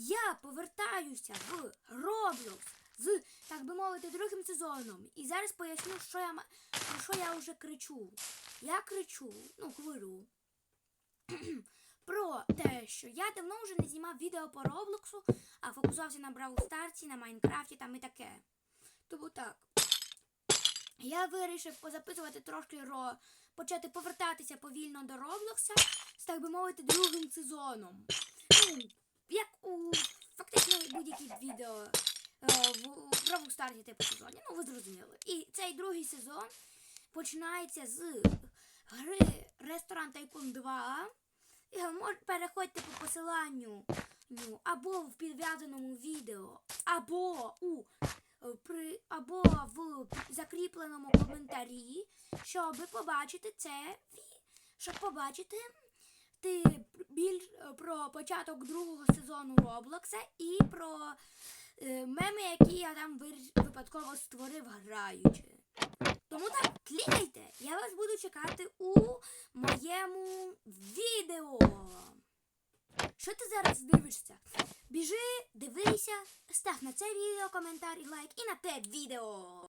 Я повертаюся в Roblox з, так би мовити, другим сезоном. І зараз поясню, що я про що я вже кричу. Я кричу, ну, говорю. Про те, що я давно вже не знімав відео по Роблоксу, а фокусувався на Бравл Старці, на Майнкрафті там і таке. Тому так. Я вирішив позаписувати трошки ро... почати повертатися повільно до Роблокса з, так би мовити, другим сезоном. Як у фактично будь-які відео е, в Бравл Старті типу сезоні. Ну, ви зрозуміли. І цей другий сезон починається з гри Ресторан Тайкун 2. Переходьте по посиланню ну, або в підв'язаному відео, або у е, при або в закріпленому коментарі, щоб побачити це, щоб побачити ти більш е, про початок другого сезону Роблокса і про е, меми, які я там випадково створив граючи. Тому так, клікайте, я вас буду чекати у моєму відео. Що ти зараз дивишся? Біжи, дивися, став на це відео коментар і лайк і на те відео.